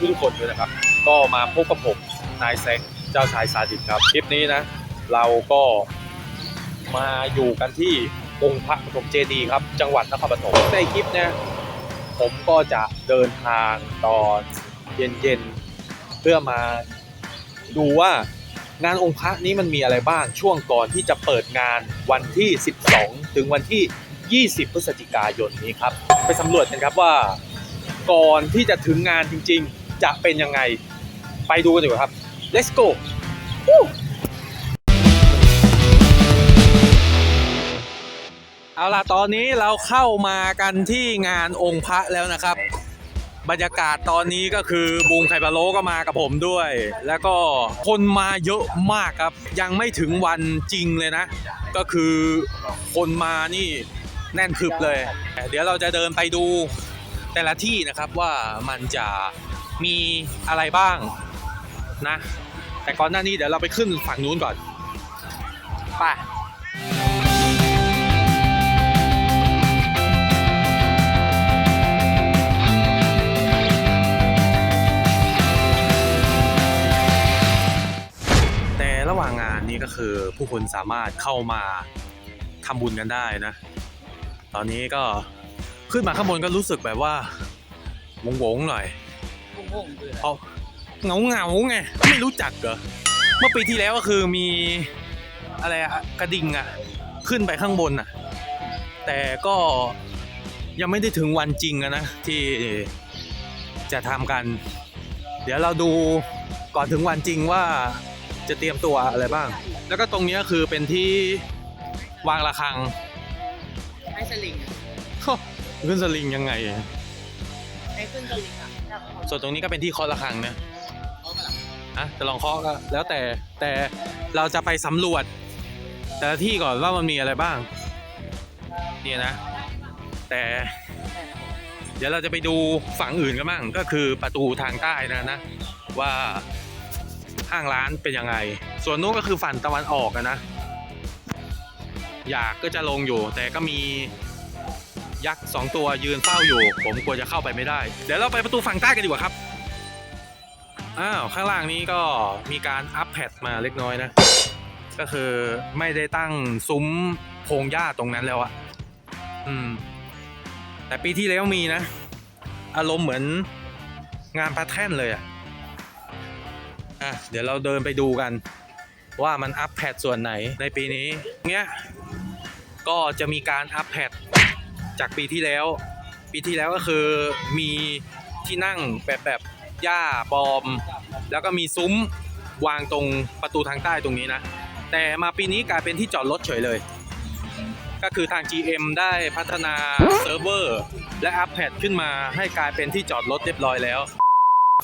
ทุกๆคนด้วยนะครับ ก็มาพบกับผมนายแซงเจ้าชายซาดิสครับคลิปนี้นะ เราก็มาอยู่กันที่องค์พระปฐมเจดีย์ครับ จังหวัดนครปฐมในคลิปเนี่ยผมก็จะเดินทางตอนเย็นๆเพื่อมาดูว่างานองค์พระนี้มันมีอะไรบ้างช่วงก่อนที่จะเปิดงานวันที่ 12 ถึงวันที่ 20 พฤศจิกายนนี้ครับ ไปสำรวจกันครับว่าก่อนที่จะถึงงานจริง ๆ จะเป็นยังไง ไปดูกันดีกว่าครับ let's go เอาล่ะ ตอนนี้เราเข้ามากันที่งานองค์พระแล้วนะครับ บรรยากาศตอนนี้ก็คือบุงไข่พะโลก็มากับผมด้วย แล้วก็คนมาเยอะมากครับ ยังไม่ถึงวันจริงเลยนะ ก็คือคนมานี่แน่นพึบเลย เดี๋ยวเราจะเดินไปดูแต่ละที่นะครับว่ามันจะ มีอะไรบ้างนะ แต่ก่อนหน้านี้เดี๋ยวเราไปขึ้นฝั่งนู้นก่อนไปแต่ระหว่างงานนี้ก็คือผู้คนสามารถเข้ามาทำบุญกันได้นะ ตอนนี้ก็ขึ้นมาข้างบนก็รู้สึกแบบว่าวงๆหน่อย งงๆคืออะไรเพราะเงาเงาๆไงไม่รู้จักเหรอเมื่อปีที่แล้วก็คือมีอะไรอะกระดิ่งอะขึ้นไปข้างบนอะแต่ก็ยังไม่ได้ถึงวันจริงอะนะที่จะทำกัน เดี๋ยวเราดูก่อนถึงวันจริงว่าจะเตรียมตัวอะไรบ้าง แล้วก็ตรงเนี้ยคือเป็นที่วางระฆัง ให้สลิงอะ ขึ้นสลิงยังไง ให้ขึ้นสลิงอะถ้าเขาส่วนตรงนี้ก็เป็นที่เคาะระฆังนะเขามาหลังอะจะลองเคาะก็แล้วแต่แต่เราจะไปสำรวจ แต่ละที่ก่อนว่ามันมีอะไรบ้างเนี่ยนะ แต่ เดี๋ยวเราจะไปดูฝั่งอื่นกันบ้างก็คือประตูทางใต้นะนะ ว่าห้างร้านเป็นยังไง ส่วนนู้นก็คือฝั่งตะวันออกอะนะ อยากก็จะลงอยู่ แต่ก็มี ยักษ์สองตัวยืนเฝ้าอยู่ ผมกลัวจะเข้าไปไม่ได้ เดี๋ยวเราไปประตูฝั่งใต้กันดีกว่าครับ อ้าว ข้างล่างนี้ก็มีการอัปแพดมาเล็กน้อยนะ ก็คือไม่ได้ตั้งซุ้มโพงหญ้าตรงนั้นแล้วอะอืม แต่ปีที่แล้วมีนะ อารมณ์เหมือนงานพระแท่นเลยอะอะ เดี๋ยวเราเดินไปดูกันว่ามันอัปแพดส่วนไหนในปีนี้ เนี้ยก็จะมีการอัปแพด จากปีที่แล้ว ปีที่แล้วก็คือมีที่นั่งแบบแบบหญ้าปลอม แล้วก็มีซุ้มวางตรงประตูทางใต้ตรงนี้นะ แต่มาปีนี้กลายเป็นที่จอดรถเฉยเลย ก็คือทาง GM ได้พัฒนาเซิร์ฟเวอร์และอัปเดตขึ้นมาให้กลายเป็นที่จอดรถเรียบร้อยแล้ว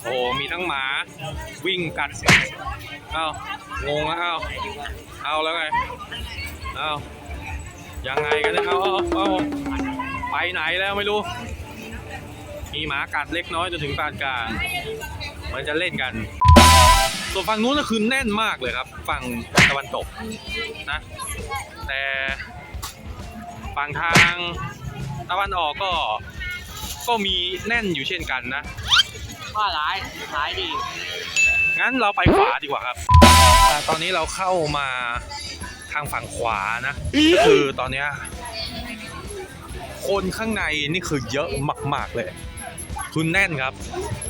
โอ้โหมีทั้งหมาวิ่งกัดเอ้างงแล้วเอ้าเอาแล้วไงเอ้ายังไงกันเนี่ยเอาเอาเอา ไปไหนแล้วไม่รู้ มีหมากัดเล็กน้อยจนถึงปานกลางเหมือนจะเล่นกัน ส่วนฝั่งนู้นก็คือแน่นมากเลยครับ ฝั่งตะวันตกนะ แต่ฝั่งทางตะวันออกก็ก็มีแน่นอยู่เช่นกันนะ ว่าร้ายร้ายดี งั้นเราไปขวาดีกว่าครับอ่าตอนนี้เราเข้ามาทางฝั่งขวานะก็คือตอนเนี้ย คนข้างในนี่คือเยอะมากๆเลย คือแน่นครับ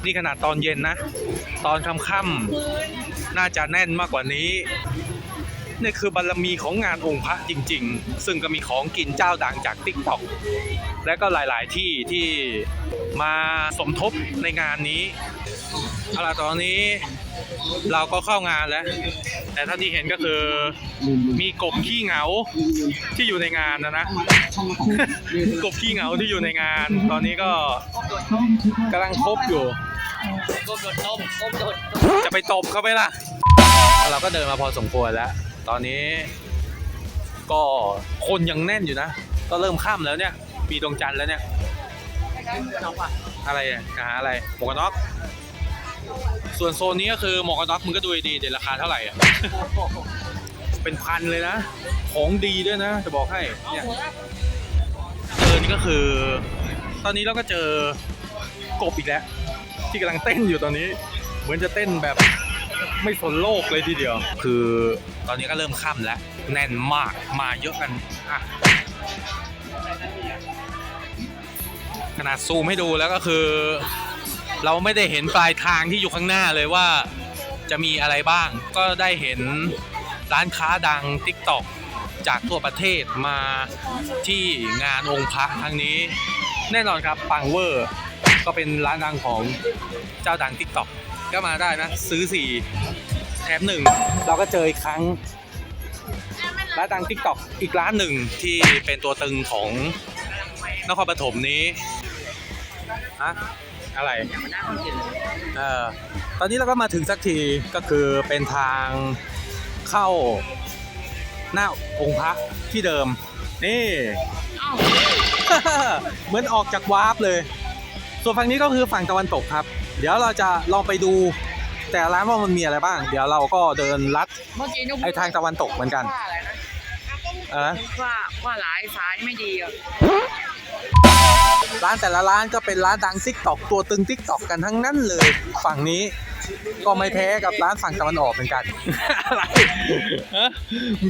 นี่ขนาดตอนเย็นนะ ตอนค่ำๆน่าจะแน่นมากกว่านี้นี่คือบารมีของงานองค์พระจริง ๆ ซึ่งก็มีของกินเจ้าดังจากติ๊กต็อกและก็หลาย ๆ ที่ที่มาสมทบในงานนี้เอาล่ะตอนนี้ เราก็เข้างานแล้ว แต่เท่าที่เห็นก็คือมีกบขี้เหงาที่อยู่ในงานนะนะ กบขี้เหงาที่อยู่ในงาน ตอนนี้ก็กำลังคบอยู่ก้มโดนต้มก้มโดนจะไปตบเขาไหมล่ะ เราก็เดินมาพอสมควรแล้ว ตอนนี้ ก็คนยังแน่นอยู่นะ ก็เริ่มค่ำแล้วเนี่ยปีดวงจันทร์แล้วเนี่ยอะอะไรอะหาอะไรหมวกกันน็อก ส่วนโซนนี้ก็คือหมวกกันน็อกมึงก็ดูดีๆเดี๋ยวราคาเท่าไหร่อะเป็นพันเลยนะ ของดีด้วยนะ จะบอกให้เนี่ยเจอนี่ก็คือ ตอนนี้เราก็เจอกบอีกแล้ว ที่กำลังเต้นอยู่ตอนนี้ เหมือนจะเต้นแบบไม่สนโลกเลยทีเดียว คือตอนนี้ก็เริ่มค่ำแล้ว แน่นมากมาเยอะกันอะขนาดซูมให้ดูแล้วก็คือ เราไม่ได้เห็นปลายทางที่อยู่ข้างหน้าเลยว่าจะมีอะไรบ้าง ก็ได้เห็นร้านค้าดัง TikTok จากทั่วประเทศมาที่งานองค์พระครั้งนี้ แน่นอนครับปังเวอร์ก็เป็นร้านดังของเจ้าดัง TikTok ก็มาได้นะ ซื้อ 4 แถมหนึ่งเราก็เจออีกครั้งร้านดัง TikTok อีกร้านหนึ่งที่เป็นตัวตึงของนครปฐมนี้ฮะ อะไร อย่างมันน่ากินเลยเออตอนนี้เราก็มาถึงสักทีก็คือเป็นทางเข้าหน้าองค์พระที่เดิม นี่อ้าวเหมือนออกจากวาร์ปเลย ส่วนฝั่งนี้ก็คือฝั่งตะวันตกครับ เดี๋ยวเราจะลองไปดูแต่ร้านว่ามันมีอะไรบ้าง เดี๋ยวเราก็เดินลัด เมื่อกี้นุ๊กไอ้ทางตะวันตกเหมือนกัน ว่าอะไรนะเออ ว่าว่าหลายสายไม่ดีอะ ร้านแต่ละร้านก็เป็นร้านดังทิกตอกตัวตึงทิกตอกกันทั้งนั้นเลย ฝั่งนี้ก็ไม่แพ้กับร้านฝั่งตะวันออกเหมือนกัน อะไรฮะ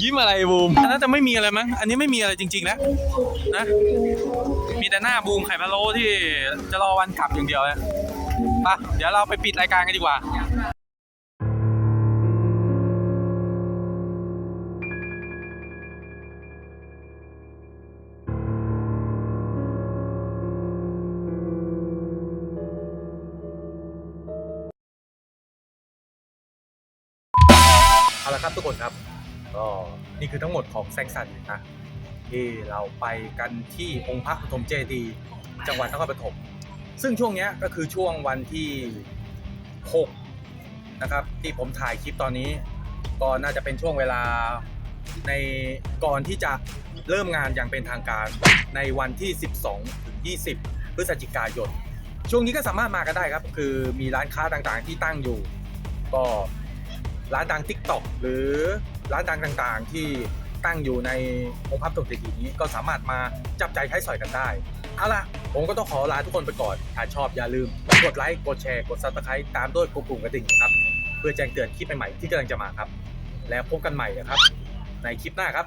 ยิ้มอะไรบูมน่าจะไม่มีอะไรมั้ง อันนี้ไม่มีอะไรจริง ๆ นะ นะ มีแต่หน้าบูมไข่พะโล้ที่จะรอวันกลับอย่างเดียวนะไปเดี๋ยวเราไปปิดรายการกันดีกว่า เอาละครับทุกคนครับก็นี่คือทั้งหมดของแซงสันนะที่เราไปกันที่องค์พระปฐมเจดีย์จังหวัดนครปฐมซึ่งช่วงนี้ก็คือช่วงวันที่6นะครับที่ผมถ่ายคลิปตอนนี้ ก็น่าจะเป็นช่วงเวลาในก่อนที่จะเริ่มงานอย่างเป็นทางการในวันที่ 12ถึง20 พฤศจิกายน ช่วงนี้ก็สามารถมากันได้ครับ คือมีร้านค้าต่างๆที่ตั้งอยู่ ก็ ร้านดังทิกตอกหรือร้านดังต่างๆ ที่ตั้งอยู่ในองค์พระตกเจดีย์นี้ก็สามารถมาจับใจใช้สอยกันได้เอาล่ะ ผมก็ต้องขอลาทุกคนไปก่อน ถ้าชอบอย่าลืม กดไลค์กดแชร์กดซับสไครต์ตามด้วยกดกลุ่มกระดิ่งครับ เพื่อแจ้งเตือนคลิปใหม่ๆที่กำลังจะมาครับ แล้วพบกันใหม่นะครับ ในคลิปหน้าครับ